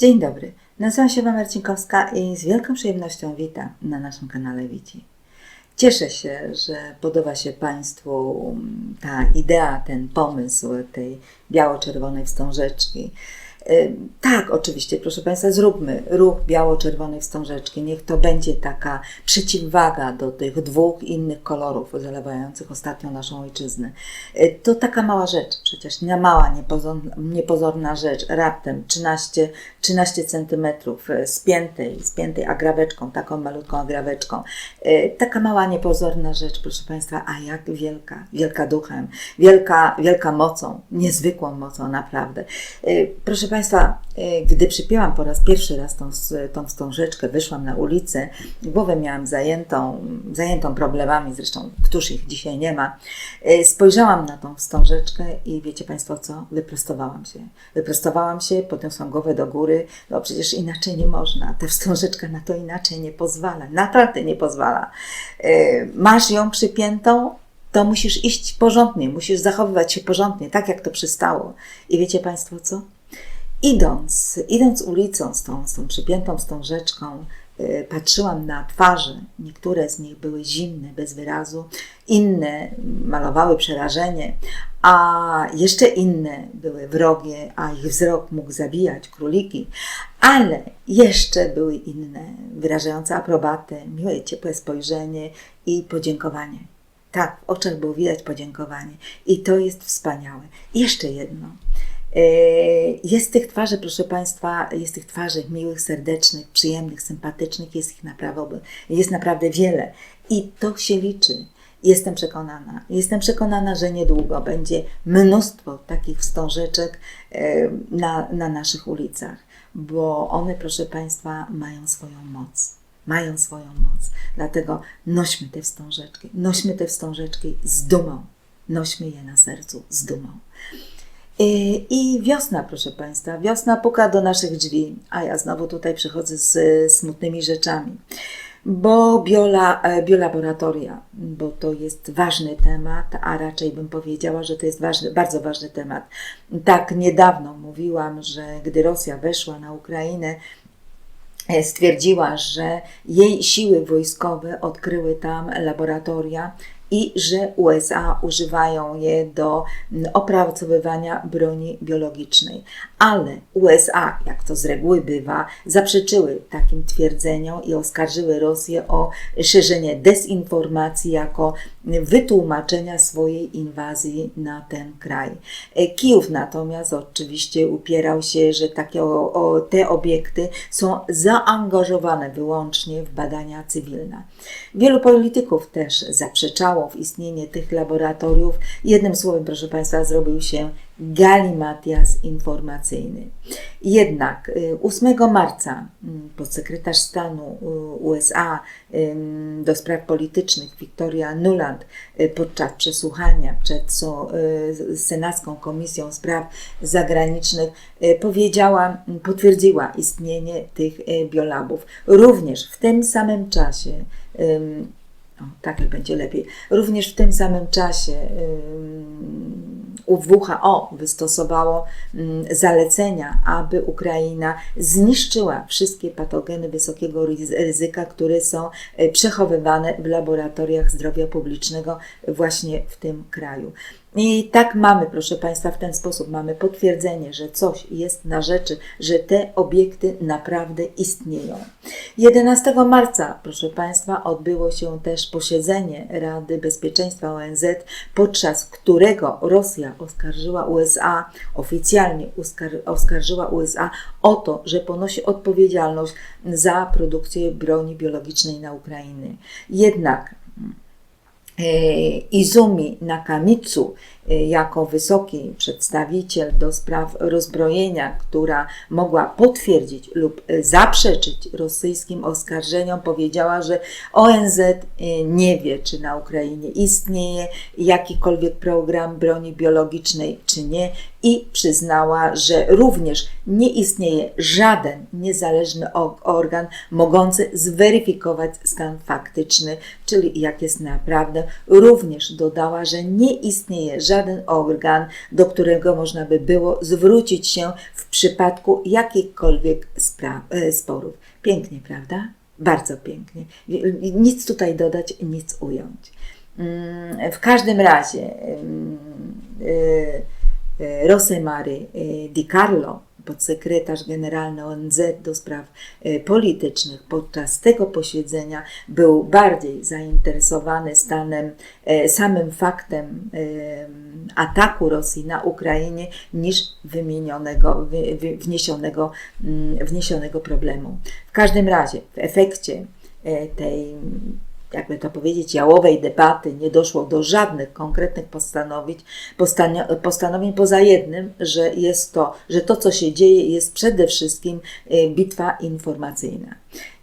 Dzień dobry, nazywam się Ewa Marcinkowska i z wielką przyjemnością witam na naszym kanale Wici. Cieszę się, że podoba się Państwu mm, ta idea, ten pomysł tej biało-czerwonej wstążeczki. Y, Tak, oczywiście, proszę Państwa, zróbmy ruch biało-czerwonej wstążeczki. Niech to będzie taka przeciwwaga do tych dwóch innych kolorów zalewających ostatnio naszą ojczyznę. Y, To taka mała rzecz, przecież nie mała, niepozorna, rzecz, raptem 13, 13 centymetrów y, spiętej, spiętej agraweczką, taką malutką agraweczką. Taka mała, niepozorna rzecz, proszę Państwa, a jak wielka, wielka duchem, wielka, wielka mocą, niezwykłą mocą, naprawdę. Proszę Państwa, y, gdy przypięłam po raz pierwszy raz tą, tą wstążeczkę, wyszłam na ulicę, głowę miałam zajętą, zajętą problemami, zresztą któż ich dzisiaj nie ma, y, spojrzałam na tą wstążeczkę i wiecie Państwo co? Wyprostowałam się. Wyprostowałam się, podniosłam głowę do góry, no przecież inaczej nie można. Ta wstążeczka na to inaczej nie pozwala, naprawdę nie pozwala. Y, Masz ją przypiętą, to musisz iść porządnie, musisz zachowywać się porządnie, tak jak to przystało. I wiecie Państwo co? Idąc, idąc ulicą z tą, z tą przypiętą wstążeczką, y, patrzyłam na twarze. Niektóre z nich były zimne, bez wyrazu, inne malowały przerażenie, a jeszcze inne były wrogie, a ich wzrok mógł zabijać króliki. Ale jeszcze były inne, wyrażające aprobatę, miłe, ciepłe spojrzenie i podziękowanie. Tak, w oczach było widać podziękowanie. I to jest wspaniałe. Jeszcze jedno. E, Jest tych twarzy, proszę Państwa, jest tych twarzy miłych, serdecznych, przyjemnych, sympatycznych, jest ich naprawdę, jest naprawdę wiele. I to się liczy. Jestem przekonana, jestem przekonana, że niedługo będzie mnóstwo takich wstążeczek e, na, na naszych ulicach, bo one, proszę Państwa, mają swoją moc. Mają swoją moc. Dlatego nośmy te wstążeczki, nośmy te wstążeczki z dumą. Nośmy je na sercu z dumą. I, I wiosna, proszę Państwa, wiosna puka do naszych drzwi, a ja znowu tutaj przychodzę z smutnymi rzeczami. Bo biola, e, biolaboratoria, bo to jest ważny temat, a raczej bym powiedziała, że to jest ważny, bardzo ważny temat. Tak niedawno mówiłam, że gdy Rosja weszła na Ukrainę, e, stwierdziła, że jej siły wojskowe odkryły tam laboratoria i że USA używają je do mm, opracowywania broni biologicznej. Ale USA, jak to z reguły bywa, zaprzeczyły takim twierdzeniom i oskarżyły Rosję o szerzenie dezinformacji jako wytłumaczenia swojej inwazji na ten kraj. E, Kijów natomiast oczywiście upierał się, że takie o, o, te obiekty są zaangażowane wyłącznie w badania cywilne. Wielu polityków też zaprzeczało w istnienie tych laboratoriów. Jednym słowem, proszę Państwa, zrobił się galimatias informacyjny. Jednak y, 8 marca mm, podsekretarz stanu y, USA do spraw politycznych Victoria Nuland y, podczas przesłuchania przed y, Senacką Komisją Spraw Zagranicznych y, powiedziała, potwierdziła istnienie tych y, biolabów. Również w tym samym czasie o, tak będzie lepiej. Również w tym samym czasie WHO wystosowało zalecenia, aby Ukraina zniszczyła wszystkie patogeny wysokiego ryz- ryzyka, które są y, przechowywane w laboratoriach zdrowia publicznego właśnie w tym kraju. I tak mamy, proszę Państwa, w ten sposób mamy potwierdzenie, że coś jest na rzeczy, że te obiekty naprawdę istnieją. 11 marca, proszę Państwa, odbyło się też posiedzenie Rady Bezpieczeństwa ONZ, podczas którego Rosja oskarżyła USA, oficjalnie oskarżyła USA o to, że ponosi odpowiedzialność za produkcję broni biologicznej na Ukrainie. Jednak e, Izumi Nakamitsu e, jako wysoki przedstawiciel do spraw rozbrojenia, która mogła potwierdzić lub e, zaprzeczyć rosyjskim oskarżeniom, powiedziała, że ONZ e, nie wie, czy na Ukrainie istnieje jakikolwiek program broni biologicznej, czy nie, i przyznała, że również nie istnieje żaden niezależny organ mogący zweryfikować stan faktyczny, czyli jak jest naprawdę. Również dodała, że nie istnieje żaden żaden organ, do którego można by było zwrócić się w przypadku jakichkolwiek e, sporów. Pięknie, prawda? Bardzo pięknie. Nic tutaj dodać, nic ująć. Mm, W każdym razie mm, e, e, Rosemary Di Carlo, podsekretarz generalny ONZ do spraw e, politycznych, podczas tego posiedzenia był bardziej zainteresowany stanem, e, samym faktem e, ataku Rosji na Ukrainie niż wymienionego, wy- wy- wniesionego, mm, wniesionego problemu. W każdym razie w efekcie tej jakby to powiedzieć, jałowej debaty nie doszło do żadnych konkretnych postanowień, postano- postanowień poza jednym, że jest to, że to, co się dzieje, jest przede wszystkim y, bitwa informacyjna.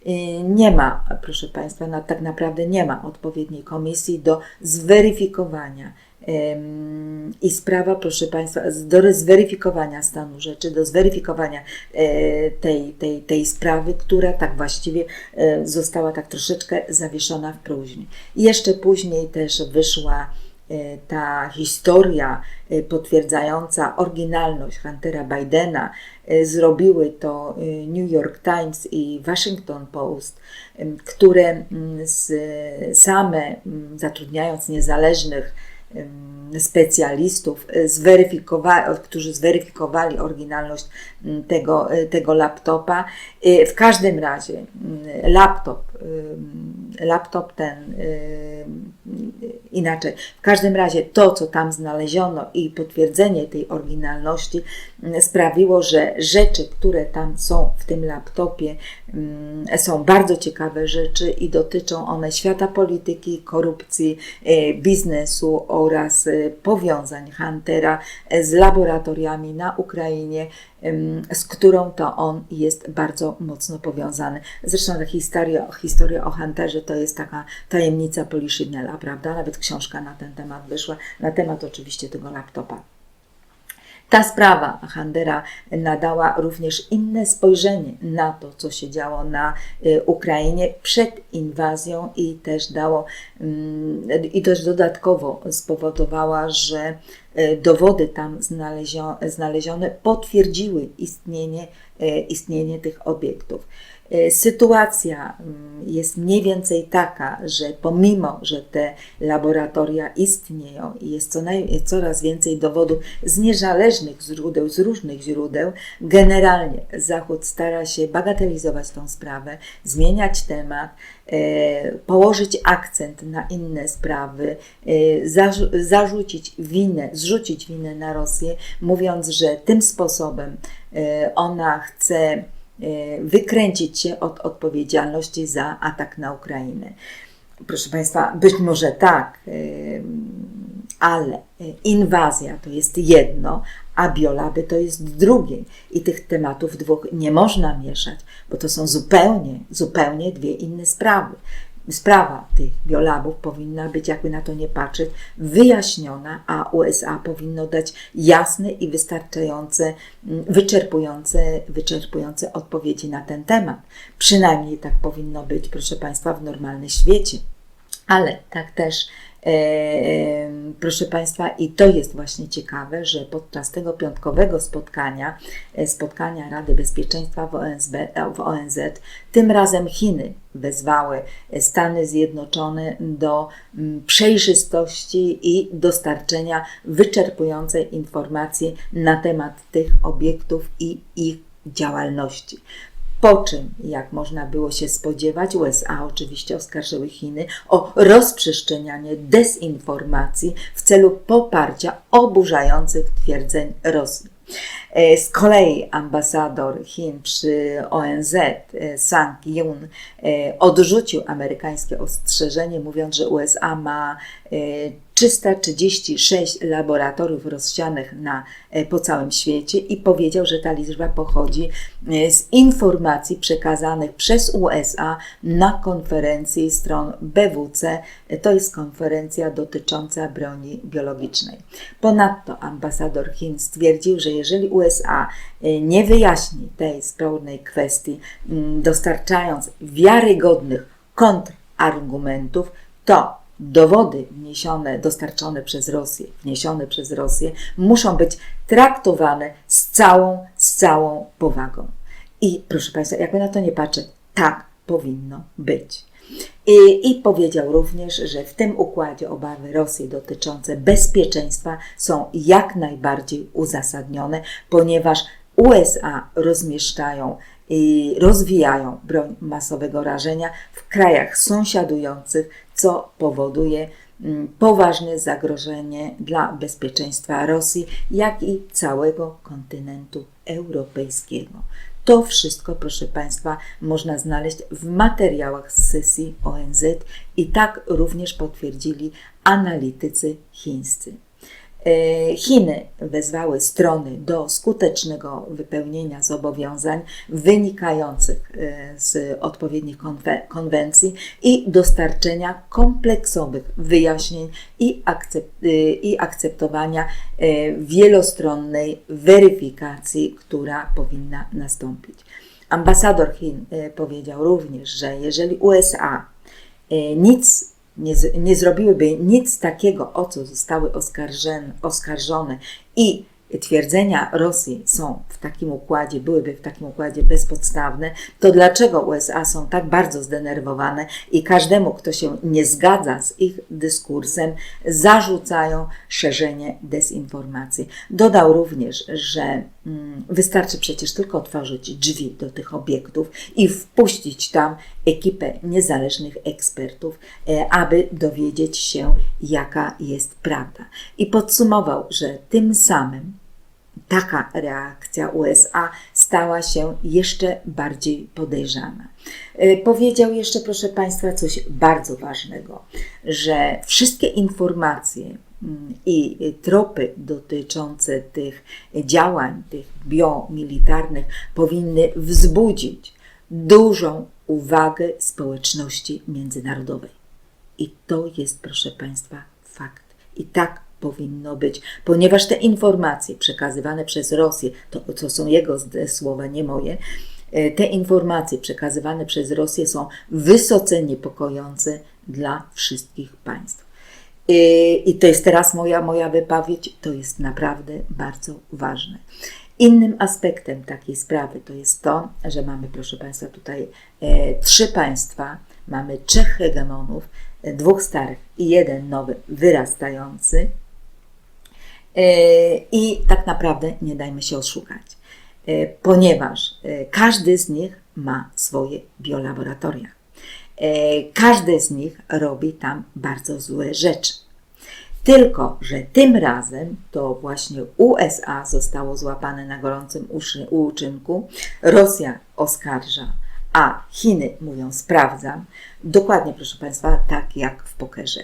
Y, Nie ma, proszę Państwa, na, tak naprawdę nie ma odpowiedniej komisji do zweryfikowania i sprawa, proszę Państwa, do zweryfikowania stanu rzeczy, do zweryfikowania e, tej, tej, tej sprawy, która tak właściwie e, została tak troszeczkę zawieszona w próżni. I jeszcze później też wyszła e, ta historia potwierdzająca oryginalność Huntera Bidena. E, Zrobiły to e, New York Times i Washington Post, em, które mm, same mm, zatrudniając niezależnych em, specjalistów, e, zweryfikowa- którzy zweryfikowali oryginalność tego, e, tego laptopa. E, W każdym razie laptop, laptop ten em, inaczej. W każdym razie to, co tam znaleziono i potwierdzenie tej oryginalności m, sprawiło, że rzeczy, które tam są w tym laptopie, mm, są bardzo ciekawe rzeczy i dotyczą one świata polityki, korupcji, e, biznesu oraz powiązań Huntera z laboratoriami na Ukrainie, z którą to on jest bardzo mocno powiązany. Zresztą ta historia, historia o Hunterze to jest taka tajemnica Poliszynela, prawda? Nawet książka na ten temat wyszła, na temat oczywiście tego laptopa. Ta sprawa Handera nadała również inne spojrzenie na to, co się działo na y, Ukrainie przed inwazją i też dało mm, i też dodatkowo spowodowała, że dowody tam znalezio, znalezione potwierdziły istnienie, y, istnienie tych obiektów. Y, Sytuacja mm, jest mniej więcej taka, że pomimo, że te laboratoria istnieją i jest co naj, coraz więcej dowodów z niezależnych źródeł, z różnych źródeł, generalnie Zachód stara się bagatelizować tą sprawę, zmieniać temat, e, położyć akcent na inne sprawy, e, zarzu- zarzucić winę, zrzucić winę na Rosję, mówiąc, że tym sposobem e, ona chce e, wykręcić się od odpowiedzialności za atak na Ukrainę. Proszę Państwa, być może tak, ale inwazja to jest jedno, a biolaby to jest drugie. I tych tematów dwóch nie można mieszać, bo to są zupełnie, zupełnie dwie inne sprawy. Sprawa tych biolabów powinna być, jakby na to nie patrzeć, wyjaśniona, a USA powinno dać jasne i wystarczające, mm, wyczerpujące, wyczerpujące odpowiedzi na ten temat. Przynajmniej tak powinno być, proszę Państwa, w normalnym świecie. Ale tak też, proszę Państwa, i to jest właśnie ciekawe, że podczas tego piątkowego spotkania, e, spotkania Rady Bezpieczeństwa w, OSB, e, w ONZ, tym razem Chiny wezwały Stany Zjednoczone do mm, przejrzystości i dostarczenia wyczerpującej informacji na temat tych obiektów i ich działalności. Po czym, jak można było się spodziewać, USA oczywiście oskarżyły Chiny o rozprzestrzenianie dezinformacji w celu poparcia oburzających twierdzeń Rosji. E, Z kolei ambasador Chin przy ONZ, e, Sang Yun, e, odrzucił amerykańskie ostrzeżenie, mówiąc, że USA ma 336 laboratoriów rozsianych na, e, po całym świecie i powiedział, że ta liczba pochodzi e, z informacji przekazanych przez USA na konferencji stron BWC. E, To jest konferencja dotycząca broni biologicznej. Ponadto ambasador Chin stwierdził, że jeżeli USA nie wyjaśni tej spornej kwestii, mm, dostarczając wiarygodnych kontrargumentów, to dowody wniesione, dostarczone przez Rosję, wniesione przez Rosję, muszą być traktowane z całą, z całą powagą. I proszę Państwa, jakby na to nie patrzeć, tak powinno być. I, I, powiedział również, że w tym układzie obawy Rosji dotyczące bezpieczeństwa są jak najbardziej uzasadnione, ponieważ USA rozmieszczają rozwijają broń masowego rażenia w krajach sąsiadujących, co powoduje mm, poważne zagrożenie dla bezpieczeństwa Rosji, jak i całego kontynentu europejskiego. To wszystko, proszę Państwa, można znaleźć w materiałach z sesji ONZ i tak również potwierdzili analitycy chińscy. E, Chiny wezwały strony do skutecznego wypełnienia zobowiązań wynikających e, z odpowiednich konwencji i dostarczenia kompleksowych wyjaśnień i, akcept, e, i akceptowania wielostronnej weryfikacji, która powinna nastąpić. Ambasador Chin powiedział również, że jeżeli USA nic nie, nie zrobiłyby nic takiego, o co zostały oskarżone, oskarżone i twierdzenia Rosji są w takim układzie, byłyby w takim układzie bezpodstawne, to dlaczego USA są tak bardzo zdenerwowane i każdemu, kto się nie zgadza z ich dyskursem, zarzucają szerzenie dezinformacji. Dodał również, że mm, wystarczy przecież tylko otworzyć drzwi do tych obiektów i wpuścić tam ekipę niezależnych ekspertów, e, aby dowiedzieć się, jaka jest prawda. I podsumował, że tym samym taka reakcja USA stała się jeszcze bardziej podejrzana. E, powiedział jeszcze, proszę Państwa, coś bardzo ważnego, że wszystkie informacje mm, i tropy dotyczące tych działań, tych biomilitarnych powinny wzbudzić dużą uwagę społeczności międzynarodowej. I to jest, proszę Państwa, fakt. I tak powinno być, ponieważ te informacje przekazywane przez Rosję, to, to są jego słowa, nie moje, e, te informacje przekazywane przez Rosję są wysoce niepokojące dla wszystkich państw. E, I to jest teraz moja, moja wypowiedź, to jest naprawdę bardzo ważne. Innym aspektem takiej sprawy to jest to, że mamy, proszę Państwa, tutaj e, trzy państwa, mamy trzech hegemonów, e, dwóch starych i jeden nowy, wyrastający. E, I tak naprawdę nie dajmy się oszukać, e, ponieważ e, każdy z nich ma swoje biolaboratoria. E, każdy z nich robi tam bardzo złe rzeczy. Tylko, że tym razem to właśnie USA zostało złapane na gorącym uczynku, Rosja oskarża, a Chiny mówią sprawdzam. Dokładnie, proszę Państwa, tak jak w pokerze.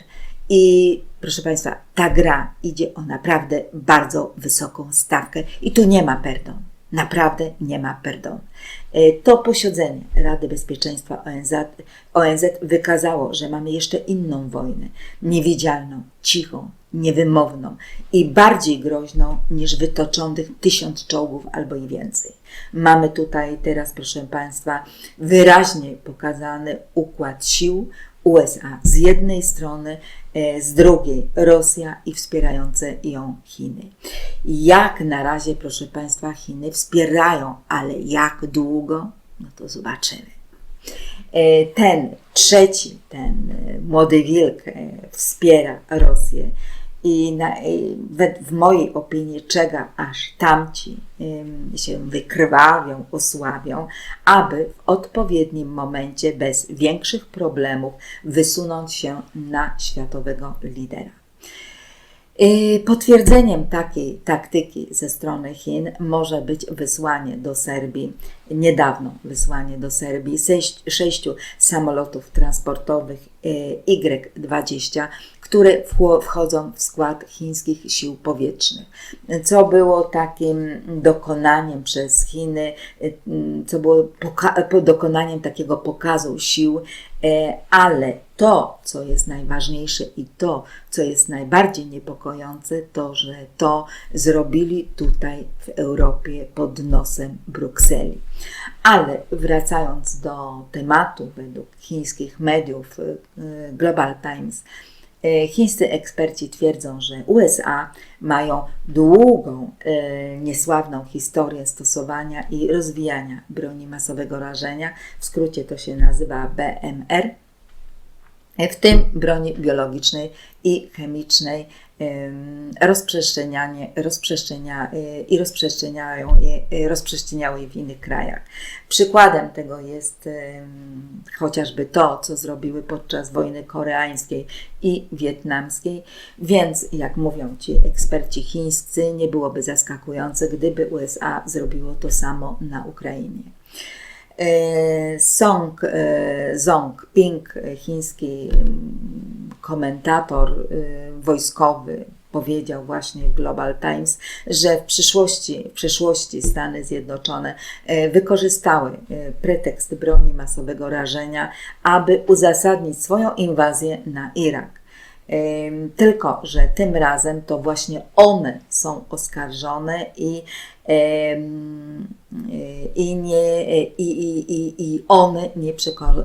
I proszę Państwa, ta gra idzie o naprawdę bardzo wysoką stawkę i tu nie ma perdon. Naprawdę nie ma perdon. E, to posiedzenie Rady Bezpieczeństwa ONZ, ONZ wykazało, że mamy jeszcze inną wojnę, niewidzialną, cichą, niewymowną i bardziej groźną niż wytoczonych tysiąc czołgów albo i więcej. Mamy tutaj teraz, proszę Państwa, wyraźnie pokazany układ sił USA z jednej strony, e, z drugiej Rosja i wspierające ją Chiny. Jak na razie, proszę Państwa, Chiny wspierają, ale jak długo, no to zobaczymy. E, ten trzeci, ten e, młody wilk wspiera Rosję i, na, i w, w, mojej opinii czeka, aż tamci ym, się wykrwawią, osłabią, aby w odpowiednim momencie bez większych problemów wysunąć się na światowego lidera. Y, potwierdzeniem takiej taktyki ze strony Chin może być wysłanie do Serbii, niedawno wysłanie do Serbii sześciu samolotów transportowych y, Y-20 które wchodzą w skład chińskich sił powietrznych. Co było takim dokonaniem przez Chiny, co było dokonaniem takiego pokazu sił, e, ale to, co jest najważniejsze i to, co jest najbardziej niepokojące, to, że to zrobili tutaj w Europie pod nosem Brukseli. Ale wracając do tematu, według chińskich mediów, e, Global Times Chińscy eksperci twierdzą, że USA mają długą, e, niesławną historię stosowania i rozwijania broni masowego rażenia. W skrócie to się nazywa BMR w tym broni biologicznej i chemicznej, rozprzestrzenianie, rozprzestrzenia, y, i rozprzestrzeniają y, rozprzestrzeniały je w innych krajach. Przykładem tego jest chociażby to, co zrobiły podczas wojny koreańskiej i wietnamskiej, więc jak mówią ci eksperci chińscy, nie byłoby zaskakujące, gdyby USA zrobiło to samo na Ukrainie. E, Song e, Zong Ping, chiński mm, komentator e, wojskowy, powiedział właśnie w Global Times, że w przyszłości, w przyszłości Stany Zjednoczone wykorzystały pretekst broni masowego rażenia, aby uzasadnić swoją inwazję na Irak. Tylko, że tym razem to właśnie one są oskarżone i i, nie, i, i, i, i one nie,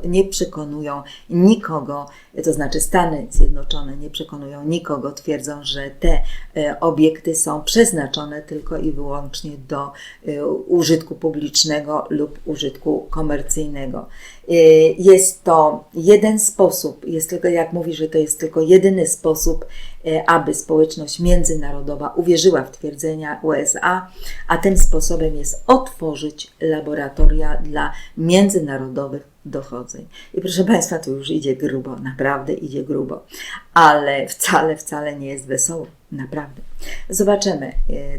nie przekonują nikogo, to znaczy Stany Zjednoczone nie przekonują nikogo, twierdzą, że te e, obiekty są przeznaczone tylko i wyłącznie do e, użytku publicznego lub użytku komercyjnego. E, jest to jeden sposób, jest tylko, jak mówi, że to jest tylko jedyny sposób, aby społeczność międzynarodowa uwierzyła w twierdzenia USA, a tym sposobem jest otworzyć laboratoria dla międzynarodowych dochodzeń. I proszę Państwa, tu już idzie grubo, naprawdę idzie grubo, ale wcale, wcale nie jest wesoło, naprawdę. Zobaczymy, e,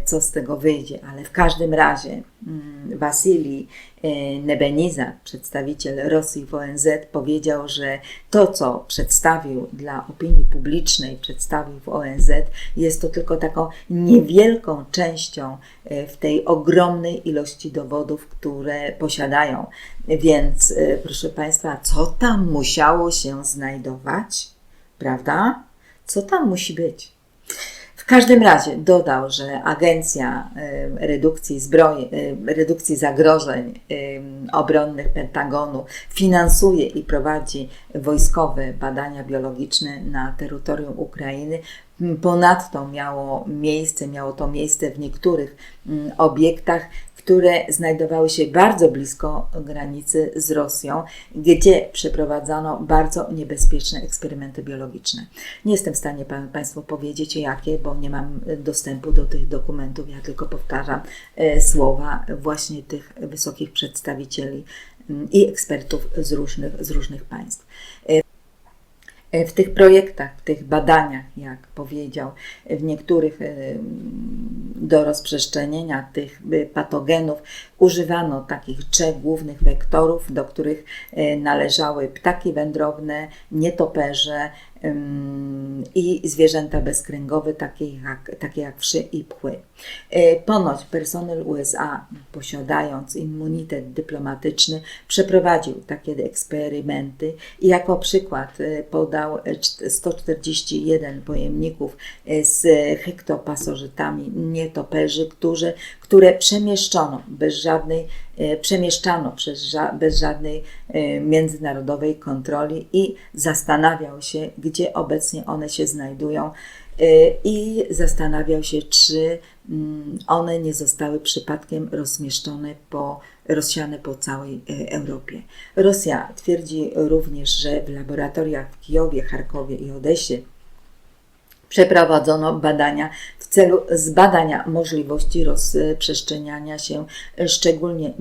co z tego wyjdzie, ale w każdym razie mm, Wasilii e, Nebeniza, przedstawiciel Rosji w ONZ, powiedział, że to, co przedstawił dla opinii publicznej, przedstawił w ONZ, jest to tylko taką niewielką częścią e, w tej ogromnej ilości dowodów, które posiadają. Więc, proszę Państwa, co tam musiało się znajdować? Prawda? Co tam musi być? Każdym razie dodał, że Agencja Redukcji Redukcji Zagrożeń Obronnych Pentagonu finansuje i prowadzi wojskowe badania biologiczne na terytorium Ukrainy. Ponadto miało miejsce, miało to miejsce w niektórych obiektach, które znajdowały się bardzo blisko granicy z Rosją, gdzie przeprowadzano bardzo niebezpieczne eksperymenty biologiczne. Nie jestem w stanie Państwu powiedzieć jakie, bo nie mam dostępu do tych dokumentów, ja tylko powtarzam e, słowa właśnie tych wysokich przedstawicieli mm, i ekspertów z różnych, z różnych państw. E, E, w tych projektach, w tych badaniach, jak powiedział, w niektórych e, do rozprzestrzenienia tych e, patogenów. Używano takich trzech głównych wektorów, do których należały ptaki wędrowne, nietoperze, i zwierzęta bezkręgowe, takie jak, takie jak wszy i pchły. E, ponoć personel USA, posiadając immunitet dyplomatyczny, przeprowadził takie eksperymenty i jako przykład e, podał 141 pojemników e, z hektopasożytami nietoperzy, którzy, które przemieszczono bez żadnej E, przemieszczano przez, bez żadnej e, międzynarodowej kontroli i zastanawiał się, gdzie obecnie one się znajdują e, i zastanawiał się, czy mm, one nie zostały przypadkiem rozmieszczone po, rozsiane po całej Europie. Rosja twierdzi również, że w laboratoriach w Kijowie, Charkowie i Odesie przeprowadzono badania celu zbadania możliwości rozprzestrzeniania się szczególnie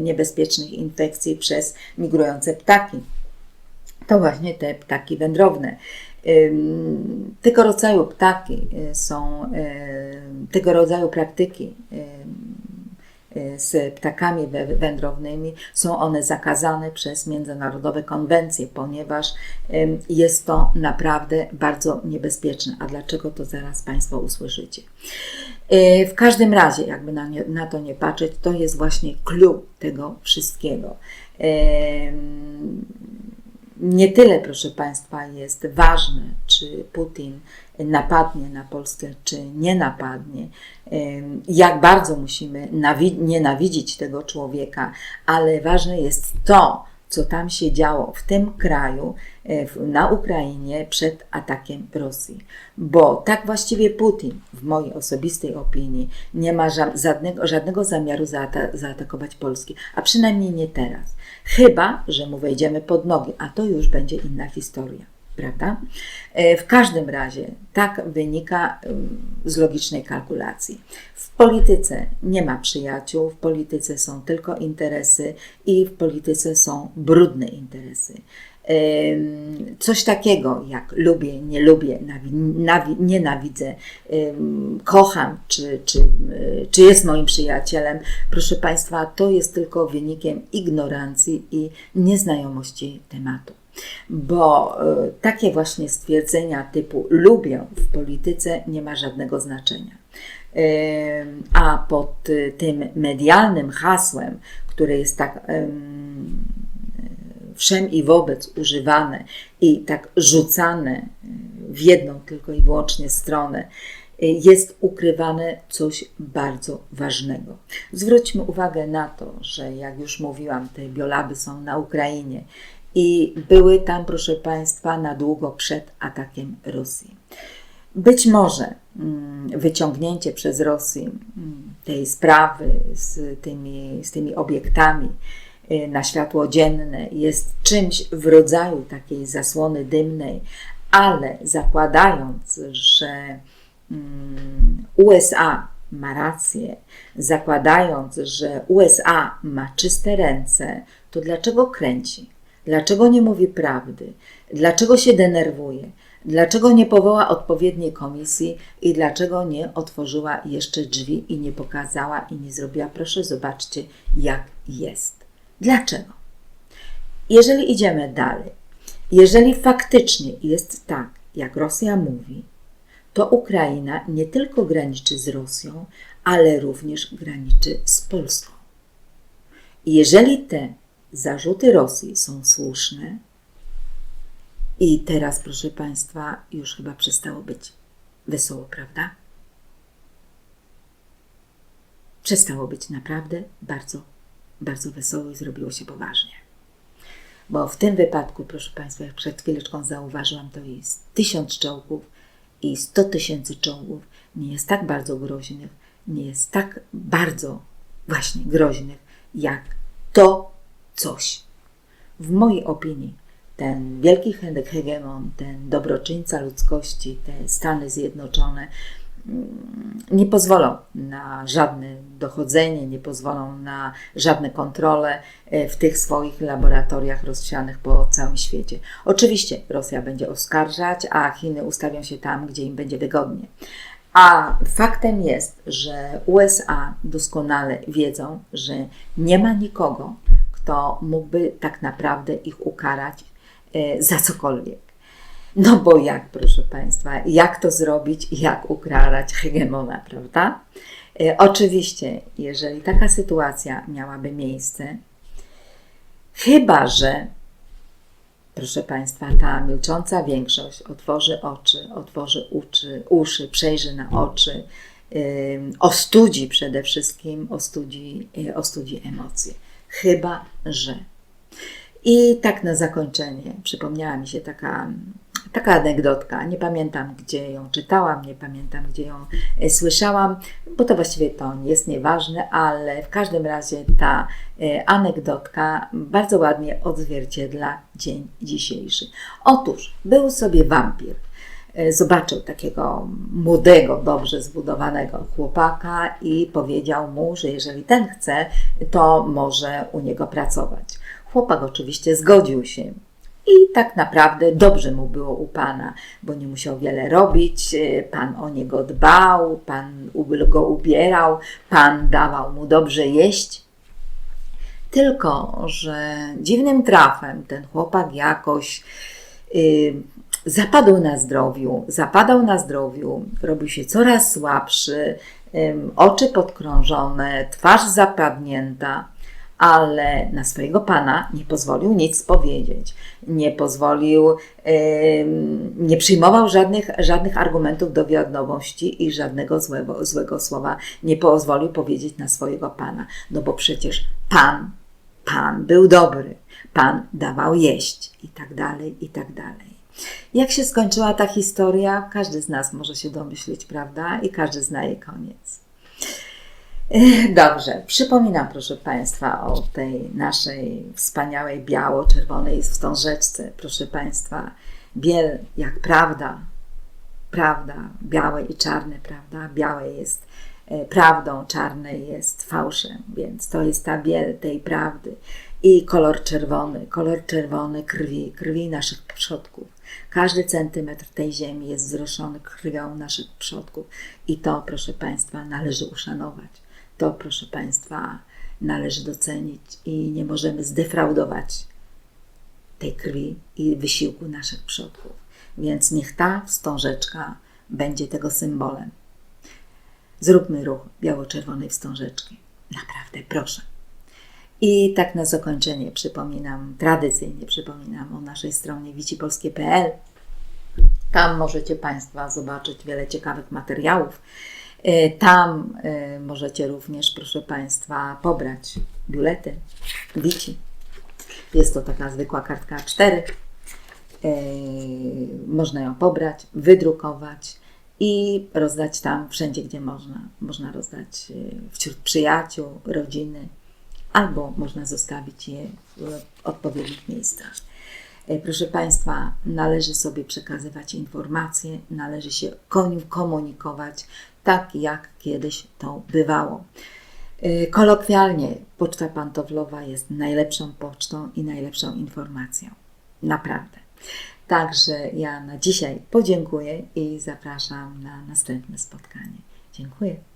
niebezpiecznych infekcji przez migrujące ptaki. To właśnie te ptaki wędrowne. Tego rodzaju ptaki są, tego rodzaju praktyki Y, z ptakami wędrownymi, są one zakazane przez międzynarodowe konwencje, ponieważ jest to naprawdę bardzo niebezpieczne. A dlaczego to zaraz Państwo usłyszycie? Y, w każdym razie, jakby na, nie, na to nie patrzeć, to jest właśnie clue tego wszystkiego. Nie tyle, proszę Państwa, jest ważne, czy Putin napadnie na Polskę, czy nie napadnie, jak bardzo musimy nienawidzić tego człowieka, ale ważne jest to, co tam się działo w tym kraju, e, na Ukrainie przed atakiem Rosji. Bo tak właściwie Putin, w mojej osobistej opinii, nie ma ża- żadnego, żadnego zamiaru zaata- zaatakować Polski, a przynajmniej nie teraz. Chyba, że mu wejdziemy pod nogi, a to już będzie inna historia. Prawda? E, W każdym razie tak wynika ym, z logicznej kalkulacji. W polityce nie ma przyjaciół, w polityce są tylko interesy i w polityce są brudne interesy. Ym, Coś takiego jak lubię, nie lubię, nawi- nawi- nienawidzę, kocham, czy, czy, czy jest moim przyjacielem, proszę Państwa, to jest tylko wynikiem ignorancji i nieznajomości tematu. Bo y, takie właśnie stwierdzenia typu lubię w polityce nie ma żadnego znaczenia. A pod y, tym medialnym hasłem, które jest tak wszem i wobec używane i tak rzucane y, w jedną tylko i wyłącznie stronę, jest ukrywane coś bardzo ważnego. Zwróćmy uwagę na to, że jak już mówiłam, te biolaby są na Ukrainie i były tam, proszę Państwa, na długo przed atakiem Rosji. Być może mm, wyciągnięcie przez Rosję mm, tej sprawy z tymi, z tymi obiektami y, na światło dzienne jest czymś w rodzaju takiej zasłony dymnej, ale zakładając, że mm, USA ma rację, zakładając, że USA ma czyste ręce, to dlaczego kręci? Dlaczego nie mówi prawdy? Dlaczego się denerwuje? Dlaczego nie powoła odpowiedniej komisji i dlaczego nie otworzyła jeszcze drzwi i nie pokazała i nie zrobiła? Proszę zobaczcie, jak jest. Dlaczego? Jeżeli idziemy dalej, jeżeli faktycznie jest tak, jak Rosja mówi, to Ukraina nie tylko graniczy z Rosją, ale również graniczy z Polską. Jeżeli te zarzuty Rosji są słuszne, i teraz, proszę Państwa, już chyba przestało być wesoło, prawda? Przestało być naprawdę bardzo, bardzo wesoło i zrobiło się poważnie. Bo w tym wypadku, proszę Państwa, jak przed chwileczką zauważyłam, to jest tysiąc czołgów i sto tysięcy czołgów nie jest tak bardzo groźnych, nie jest tak bardzo właśnie groźnych, jak to coś. W mojej opinii ten wielki he- hegemon, ten dobroczyńca ludzkości, te Stany Zjednoczone mm, nie pozwolą na żadne dochodzenie, nie pozwolą na żadne kontrole e, w tych swoich laboratoriach rozsianych po całym świecie. Oczywiście Rosja będzie oskarżać, a Chiny ustawią się tam, gdzie im będzie wygodnie. A faktem jest, że USA doskonale wiedzą, że nie ma nikogo, kto mógłby tak naprawdę ich ukarać e, za cokolwiek. No bo jak, proszę Państwa, jak to zrobić, jak ukarać hegemona, prawda? E, Oczywiście, jeżeli taka sytuacja miałaby miejsce, chyba że, proszę Państwa, ta milcząca większość otworzy oczy, otworzy uszy, uszy przejrzy na oczy, ym, ostudzi przede wszystkim, ostudzi, ostudzi emocje. Chyba że. I tak na zakończenie przypomniała mi się taka, taka anegdotka. Nie pamiętam, gdzie ją czytałam, nie pamiętam, gdzie ją e, słyszałam, bo to właściwie to jest nieważne, ale w każdym razie ta e, anegdotka bardzo ładnie odzwierciedla dzień dzisiejszy. Otóż był sobie wampir. E, Zobaczył takiego młodego, dobrze zbudowanego chłopaka i powiedział mu, że jeżeli ten chce, to może u niego pracować. Chłopak oczywiście zgodził się. I tak naprawdę dobrze mu było u Pana, bo nie musiał wiele robić, e, Pan o niego dbał, Pan go ubierał, Pan dawał mu dobrze jeść. Tylko, że dziwnym trafem ten chłopak jakoś y, zapadł na zdrowiu, zapadał na zdrowiu, robił się coraz słabszy, oczy podkrążone, twarz zapadnięta, ale na swojego pana nie pozwolił nic powiedzieć, nie pozwolił, nie przyjmował żadnych, żadnych argumentów do wiadomości i żadnego złego, złego słowa nie pozwolił powiedzieć na swojego pana, no bo przecież pan Pan był dobry. Pan dawał jeść i tak dalej, i tak dalej. Jak się skończyła ta historia, każdy z nas może się domyślić, prawda? I każdy zna jej koniec. Dobrze, przypominam proszę Państwa o tej naszej wspaniałej biało-czerwonej wstążeczce. Proszę Państwa, biel jak prawda, prawda, białe i czarne, prawda? Białe jest e, prawdą, czarne jest fałszem, więc to jest ta biel tej prawdy. I kolor czerwony, kolor czerwony krwi, krwi naszych przodków. Każdy centymetr tej ziemi jest wzruszony krwią naszych przodków. I to, proszę Państwa, należy uszanować. To, proszę Państwa, należy docenić i nie możemy zdefraudować tej krwi i wysiłku naszych przodków. Więc niech ta wstążeczka będzie tego symbolem. Zróbmy ruch biało-czerwonej wstążeczki. Naprawdę, proszę. I tak na zakończenie przypominam, tradycyjnie przypominam o naszej stronie wicipolskie.pl. Tam możecie Państwa zobaczyć wiele ciekawych materiałów. Y, Tam y, możecie również, proszę Państwa, pobrać biuletyn Wici. Jest to taka zwykła kartka A4. Yy, można ją pobrać, wydrukować i rozdać tam wszędzie, gdzie można. Można rozdać wśród przyjaciół, rodziny, albo można zostawić je w odpowiednich miejscach. Yy, Proszę Państwa, należy sobie przekazywać informacje, należy się komunikować tak, jak kiedyś to bywało. Yy, Kolokwialnie, poczta pantoflowa jest najlepszą pocztą i najlepszą informacją. Naprawdę. Także ja na dzisiaj podziękuję i zapraszam na następne spotkanie. Dziękuję.